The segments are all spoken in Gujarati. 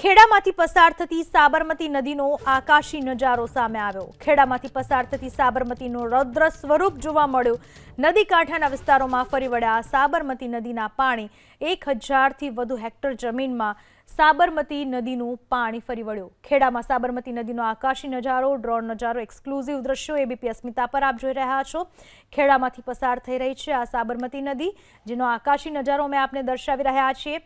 ખેડામાંથી પસાર થતી સાબરમતી નદીનો આકાશી નજારો સામે આવ્યો. ખેડામાંથી પસાર થતી સાબરમતીનું રૌદ્ર સ્વરૂપ જોવા મળ્યું. નદી કાંઠાના વિસ્તારોમાં ફરી વળ્યા સાબરમતી નદીના પાણી. એક હજારથી વધુ હેક્ટર જમીનમાં સાબરમતી નદીનું પાણી ફરી વળ્યું. ખેડામાં સાબરમતી નદીનો આકાશી નજારો, ડ્રોન નજારો, એક્સક્લુઝિવ દ્રશ્યો એબીપી અસ્મિતા પર આપ જોઈ રહ્યા છો. ખેડામાંથી પસાર થઈ રહી છે આ સાબરમતી નદી, જેનો આકાશી નજારો અમે આપને દર્શાવી રહ્યા છીએ.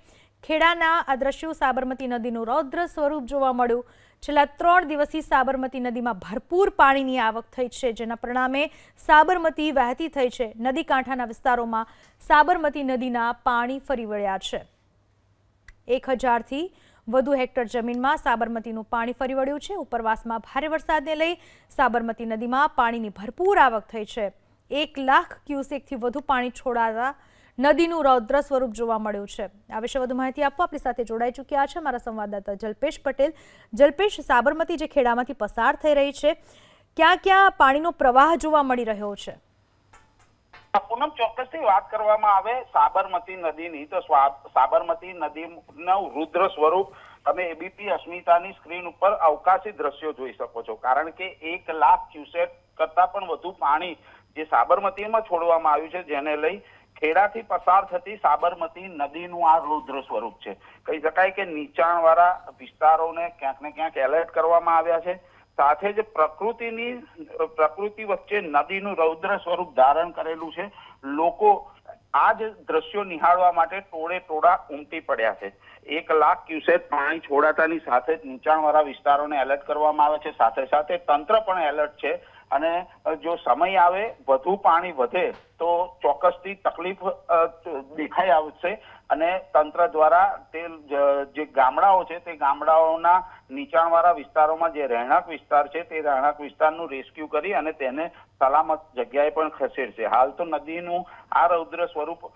ખેડાના આ દ્રશ્યો સાબરમતી નદીનું રૌદ્ર સ્વરૂપ જોવા મળ્યું. છેલ્લા ત્રણ દિવસથી સાબરમતી નદીમાં ભરપૂર પાણીની આવક થઈ છે, જેના પરિણામે સાબરમતી વહેતી થઈ છે. નદી કાંઠાના વિસ્તારોમાં સાબરમતી નદીના પાણી ફરી વળ્યા છે. એક હજારથી વધુ હેક્ટર જમીનમાં સાબરમતીનું પાણી ફરી વળ્યું છે. ઉપરવાસમાં ભારે વરસાદને લઈ સાબરમતી નદીમાં પાણીની ભરપૂર આવક થઈ છે. એક લાખ ક્યુસેકથી વધુ પાણી છોડાતા નદીનું રૌદ્ર સ્વરૂપ જોવા મળ્યું છે. આ વિશે વધુ માહિતી આપવા આપણી સાથે જોડાઈ ચૂક્યા છે મારા સંવાદદાતા જલ્પેશ પટેલ. જલ્પેશ, સાબરમતી જે ખેડામાંથી પસાર થઈ રહી છે, ક્યાં ક્યાં પાણીનો પ્રવાહ જોવા મળી રહ્યો છે? પૂનમ ચોક્કસથી વાત કરવામાં આવે સાબરમતી નદીની, તો સાબરમતી નદીનું રુદ્ર સ્વરૂપ તમે એબીપી અસ્મિતાની સ્ક્રીન ઉપર અવકાશી દ્રશ્યો જોઈ શકો છો. કારણ કે એક લાખ ક્યુસેક કરતા પણ વધુ પાણી જે સાબરમતીમાં છોડવામાં આવ્યું છે, જેને લઈ ખેડાથી પસાર થતી સાબરમતી નદીનું આ રુદ્ર સ્વરૂપ છે. કહી શકાય કે નીચાણવાળા વિસ્તારોને ક્યાંક ને ક્યાંક એલર્ટ કરવામાં આવ્યા છે. સાથે જ પ્રકૃતિની, પ્રકૃતિ વચ્ચે નદીનું રૌદ્ર સ્વરૂપ ધારણ કરેલું છે. લોકો આ જ દ્રશ્યો નિહાળવા માટે ટોળે ટોળા ઉમટી પડ્યા છે. એક લાખ ક્યુસેક પાણી છોડાતાની સાથે જ નીચાણવાળા વિસ્તારોને એલર્ટ કરવામાં આવે છે. સાથે સાથે તંત્ર પણ એલર્ટ છે અને જો સમય આવે, વધુ પાણી વધે, તો ચોક્કસથી તકલીફ દેખાઈ આવશે. અને તંત્ર દ્વારા તે, જે ગામડાઓ છે, તે ગામડાઓના નીચાણવાળા વિસ્તારોમાં જે રહેણાંક વિસ્તાર છે, તે રહેણાંક વિસ્તારનું રેસ્ક્યુ કરી અને તેને સલામત જગ્યાએ પણ ખસેડશે. હાલ તો નદીનું આ રૌદ્ર સ્વરૂપ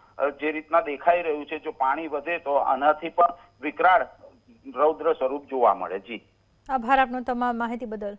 જે રીતના દેખાઈ રહ્યું છે, જો પાણી વધે, તો આનાથી પણ વિકરાળ રૌદ્ર સ્વરૂપ જોવા મળે. જી. આભાર આપનો તમામ માહિતી બદલ.